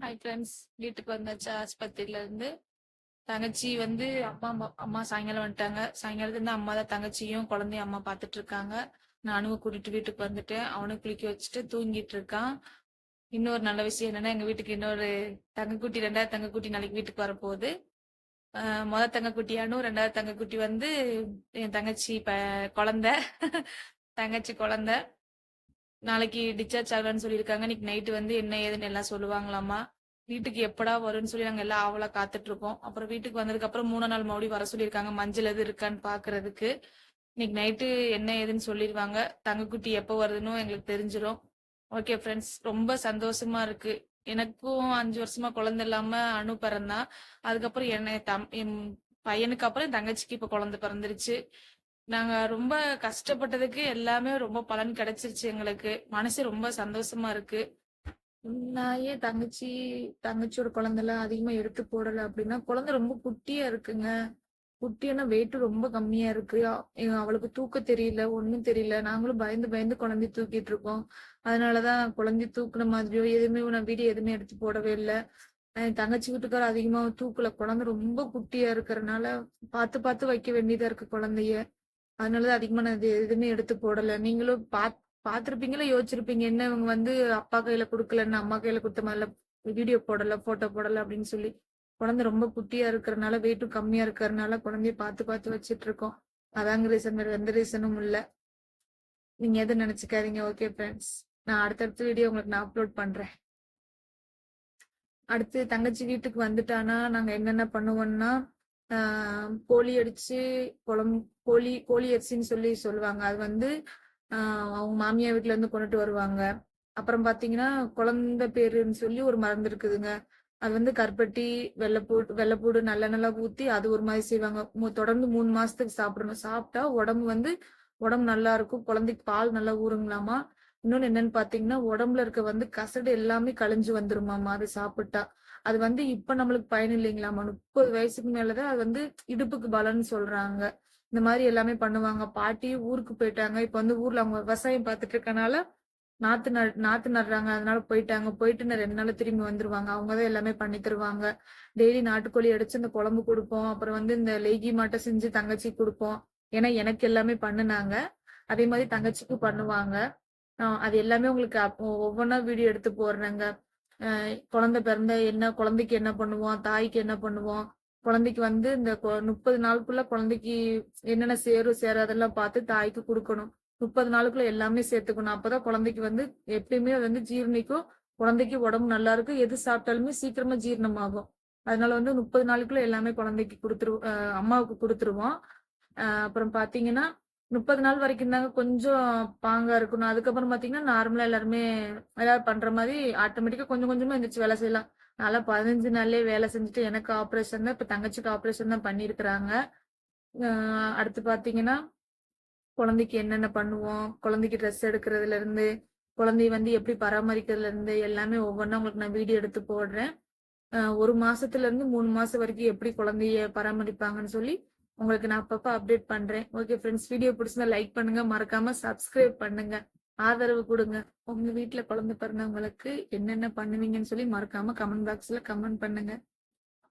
Hi friends வீட்டுக்கு வந்தாச்சு ஆஸ்பத்திரியில இருந்து. தங்கச்சி வந்து அம்மா அம்மா- சாயங்காலம் வந்துட்டாங்க. சாயங்காலத்துல இருந்து அம்மா தான் தங்கச்சியும் குழந்தையும் அம்மா பாத்துட்டு இருக்காங்க. நானும் கூட்டிட்டு வீட்டுக்கு வந்துட்டேன். அவனும் குளிக்க வச்சுட்டு தூங்கிட்டு இருக்கான். இன்னொரு நல்ல விஷயம் என்னன்னா எங்க வீட்டுக்கு இன்னொரு தங்கக்குட்டி ரெண்டாவது தங்கக்குட்டி நாளைக்கு வீட்டுக்கு வரப்போகுது. ஆஹ் முத தங்கக்குட்டியானும் ரெண்டாவது தங்கக்குட்டி வந்து என் தங்கச்சி ப குழந்த. தங்கச்சி குழந்தை. நாளைக்கு டிஸ்சார்ஜ் ஆகலான்னு சொல்லியிருக்காங்க. இன்னைக்கு நைட்டு வந்து என்ன ஏதுன்னு எல்லாம் சொல்லுவாங்களாமா வீட்டுக்கு எப்படா வரும்னு சொல்லி நாங்கள் எல்லாம் ஆவலாக காத்துட்டு இருக்கோம் அப்புறம் வீட்டுக்கு வந்ததுக்கு அப்புறம் மூணு நாள் மறுபடியும் வர சொல்லியிருக்காங்க. மஞ்சள் எது இருக்கான்னு பாக்குறதுக்கு. இன்னைக்கு நைட்டு என்ன ஏதுன்னு சொல்லிடுவாங்க. தங்கக்குட்டி எப்போ வருதுன்னு எங்களுக்கு தெரிஞ்சிடும் ஓகே ஃப்ரெண்ட்ஸ் ரொம்ப சந்தோஷமா இருக்கு. எனக்கும் அஞ்சு வருஷமா குழந்தை இல்லாம அணு பிறந்தான் அதுக்கப்புறம் என்ன தம் என் பையனுக்கு அப்புறம் என் தங்கச்சிக்கு இப்ப குழந்தை பிறந்துருச்சு. நாங்க ரொம்ப கஷ்டப்பட்டதுக்கு எல்லாமே ரொம்ப பலன் கிடைச்சிருச்சு எங்களுக்கு. மனசு ரொம்ப சந்தோஷமா இருக்கு. நான் ஏன் தங்கச்சி தங்கச்சியோட குழந்தைலாம் அதிகமா எடுத்து போடல அப்படின்னா குழந்தை ரொம்ப குட்டியா இருக்குங்க. குட்டியான வெயிட் ரொம்ப கம்மியா இருக்கு. அவளுக்கு தூக்க தெரியல ஒண்ணும் தெரியல. நாங்களும் பயந்து பயந்து குழந்தை தூக்கிட்டு இருக்கோம். அதனாலதான் குழந்தை தூக்குன மாதிரியோ எதுவுமே நான் வீடியோ எதுவுமே எடுத்து போடவே இல்லை. என் தங்கச்சி வீட்டுக்கார அதிகமா தூக்கல. குழந்தை ரொம்ப குட்டியா இருக்கிறதுனால பார்த்து பார்த்து வைக்க வேண்டியதா இருக்கு குழந்தைய. அதனாலதான் அதிகமா நான் இது எதுவுமே எடுத்து போடல. நீங்களும் பாத் பாத்திருப்பீங்களா? யோசிச்சிருப்பீங்க. என்ன இவங்க வந்து அப்பா கையில கொடுக்கலன்னு அம்மா கையில கொடுத்த மாதிரில வீடியோ போடல போட்டோ போடல அப்படின்னு சொல்லி குழந்தை ரொம்ப குட்டியா இருக்கிறதுனால வெயிட்டும் கம்மியா இருக்கிறதுனால குழந்தைய பார்த்து பார்த்து வச்சிட்டு இருக்கோம். அதாங்க ரீசன் வேற எந்த ரீசனும் இல்ல. நீங்க எதை நினைச்சுக்காதீங்க. ஓகே ஃப்ரெண்ட்ஸ் நான் அடுத்தடுத்த வீடியோ உங்களுக்கு நான் அப்லோட் பண்றேன். அடுத்து தங்கச்சி வீட்டுக்கு வந்துட்டானா? நாங்க என்னென்ன பண்ணுவோம்னா கோழி அடிச்சு குழம்பு கோழி கோழி அரிசின்னு சொல்லி சொல்லுவாங்க. அது வந்து அவங்க மாமியார் வீட்டுல இருந்து கொண்டுட்டு வருவாங்க. அப்புறம் பாத்தீங்கன்னா குழந்தை பேருன்னு சொல்லி ஒரு மருந்து இருக்குதுங்க. அது வந்து கருப்பட்டி வெள்ளைப்பூடு வெள்ளைப்பூடு நல்ல நல்லா ஊத்தி அது ஒரு மாதிரி செய்வாங்க. மு- தொடர்ந்து மூணு மாசத்துக்கு சாப்பிடணும். சாப்பிட்டா உடம்பு வந்து உடம்பு நல்லா இருக்கும். குழந்தைக்கு பால் நல்லா ஊறுங்களாமா இன்னொன்னு என்னன்னு பாத்தீங்கன்னா உடம்புல இருக்க வந்து கசடு எல்லாமே கழிஞ்சு வந்துருமாமா அது சாப்பிட்டா. அது வந்து இப்ப நம்மளுக்கு பயன் இல்லைங்களாமா முப்பது வயசுக்கு மேலதான் அது வந்து இடுப்புக்கு பலன்னு சொல்றாங்க. இந்த மாதிரி எல்லாமே பண்ணுவாங்க. பாட்டி ஊருக்கு போயிட்டாங்க. இப்ப வந்து ஊர்ல அவங்க விவசாயம் பார்த்துட்டு இருக்கனால நாத்து நடு நாத்து நடுறாங்க. அதனால போயிட்டாங்க. போயிட்டு ரெண்டு நாள் திரும்பி வந்துருவாங்க. அவங்கதான் எல்லாமே பண்ணி தருவாங்க. டெய்லி நாட்டுக்கோழி அடிச்சு இந்த குழம்பு கொடுப்போம். அப்புறம் வந்து இந்த லேகி மாட்டை செஞ்சு தங்கச்சி கொடுப்போம். ஏன்னா எனக்கு எல்லாமே பண்ணுனாங்க. அதே மாதிரி தங்கச்சிக்கு பண்ணுவாங்க. அது எல்லாமே உங்களுக்கு அப்போ- ஒவ்வொன்றா வீடியோ எடுத்து போடுறேங்க. குழந்தை பிறந்த என்ன குழந்தைக்கு என்ன பண்ணுவோம் தாய்க்கு என்ன பண்ணுவோம் குழந்தைக்கு வந்து இந்த கொ- முப்பது நாளுக்குள்ள குழந்தைக்கு என்னென்ன சேரும் சேராதெல்லாம் பார்த்து தாய்க்கு கொடுக்கணும். முப்பது நாளுக்குள்ள எல்லாமே சேர்த்துக்கணும். அப்பதான் குழந்தைக்கு வந்து எப்பயுமே வந்து ஜீரணிக்கும். குழந்தைக்கு உடம்பு நல்லா இருக்கும். எது சாப்பிட்டாலுமே சீக்கிரமா ஜீரணமாகும். அதனால வந்து முப்பது நாளுக்குள்ள எல்லாமே குழந்தைக்கு கொடுத்துரு அம்மாவுக்கு கொடுத்துருவோம். அப்புறம் பாத்தீங்கன்னா முப்பது நாள் வரைக்கும் தாங்க கொஞ்சம் பாங்கா இருக்கணும். அதுக்கப்புறம் பாத்தீங்கன்னா நார்மலா எல்லாருமே எல்லாரும் பண்ற மாதிரி ஆட்டோமேட்டிக்கா கொஞ்சம் கொஞ்சமா எந்திரிச்சு வேலை செய்யலாம். நல்லா பதினஞ்சு நாள்லயே வேலை செஞ்சுட்டு எனக்கு ஆப்ரேஷன் தான் இப்ப தங்கச்சிக்கு ஆப்ரேஷன் தான் பண்ணிருக்கிறாங்க. அடுத்து பாத்தீங்கன்னா குழந்தைக்கு என்னென்ன பண்ணுவோம்? குழந்தைக்கு ட்ரெஸ் எடுக்கிறதுல இருந்து குழந்தைய வந்து எப்படி பராமரிக்கிறதுல இருந்து எல்லாமே ஒவ்வொன்றா உங்களுக்கு நான் வீடியோ எடுத்து போடுறேன். ஒரு மாசத்துல இருந்து மூணு மாசம் வரைக்கும் எப்படி குழந்தைய பராமரிப்பாங்கன்னு சொல்லி உங்களுக்கு நான் அப்பப்ப அப்டேட் பண்றேன். ஓகே ஃப்ரெண்ட்ஸ் வீடியோ பிடிச்சிருந்தா லைக் பண்ணுங்க. மறக்காம சப்ஸ்கிரைப் பண்ணுங்க. ஆதரவு கொடுங்க. உங்க வீட்டுல குழந்தை பிறந்தவங்களுக்கு என்னென்ன பண்ணுவீங்கன்னு சொல்லி மறக்காம கமெண்ட் பாக்ஸ்ல கமெண்ட் பண்ணுங்க.